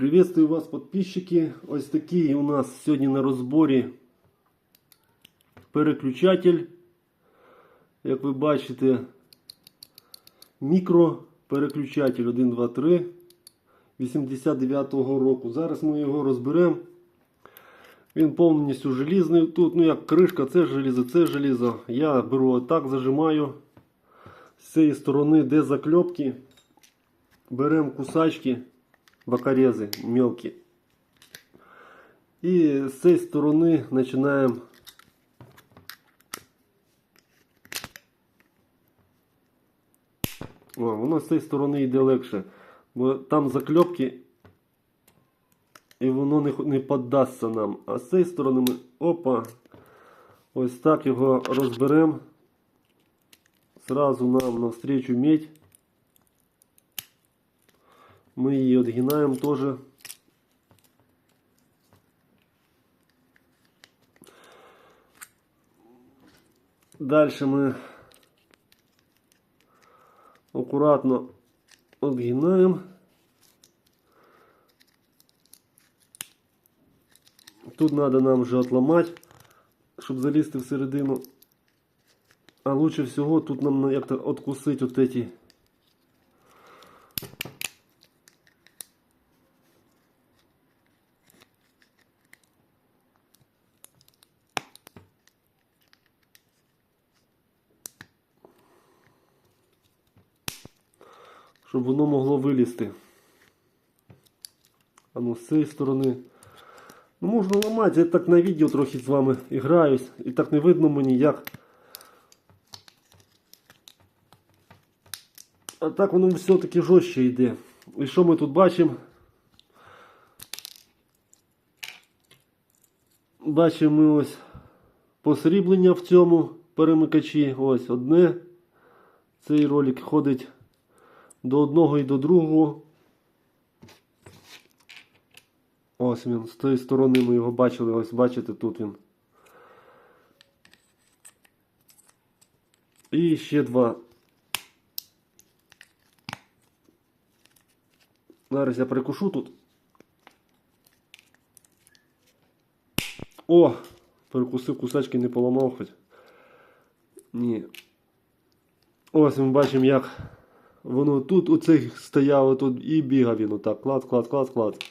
Приветствую вас, подписчики. Ось такий у нас сьогодні на розборі переключатель. Як ви бачите, мікропереключатель 1, 2, 3 89-го року. Зараз ми його розберемо. Він повністю желізний. Тут, ну як кришка, це желізо, це желізо. Я беру отак, зажимаю. З цієї сторони, де закльопки, беремо кусачки, бокорези мелкі. І з цієї сторони починаємо О, воно з цієї сторони йде легше. Бо там закльопки і воно не, не піддасться нам. А з цієї сторони ми опа. Ось так його розберемо. Сразу нам навстречу медь Мы ее отгинаем тоже. Дальше мы аккуратно отгинаем. Тут надо нам вже отломать, щоб залізти всередину. А лучше всього тут нам як-то откусить от эти щоб воно могло вилізти. А ну з цієї сторони. Ну можна ламати, я так на відео трохи з вами граюсь. І так не видно мені як. А так воно все-таки жорстче йде. І що ми тут бачимо? Бачимо ми ось посріблення в цьому перемикачі. Ось одне. Цей ролик ходить до одного і до другого. Ось він, з тієї сторони ми його бачили, ось бачите, тут він. І ще два. Зараз я прикушу тут. О! Перекусив кусачки, не поламав хоч. Ні. Ось ми бачимо, як воно тут оцей стояло тут і бігав він отак. Клад, клад, клад, клад.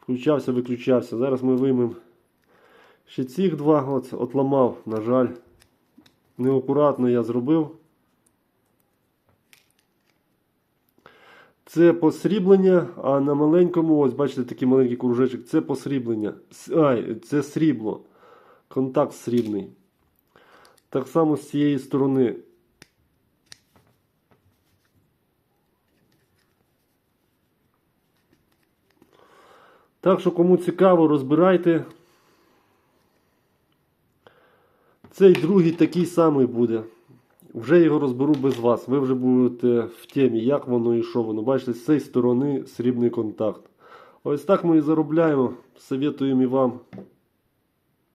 Включався, виключався. Зараз ми виймемо ще цих два. От, отламав, на жаль. Неакуратно я зробив. Це посріблення, а на маленькому, ось бачите, такий маленький кружечок, це посріблення. Ай, це срібло. Контакт срібний. Так само з цієї сторони. Так що, кому цікаво, розбирайте. Цей другий такий самий буде. Вже його розберу без вас. Ви вже будете в темі, як воно і що воно. Бачите, з цієї сторони срібний контакт. Ось так ми і заробляємо. Советуємо і вам.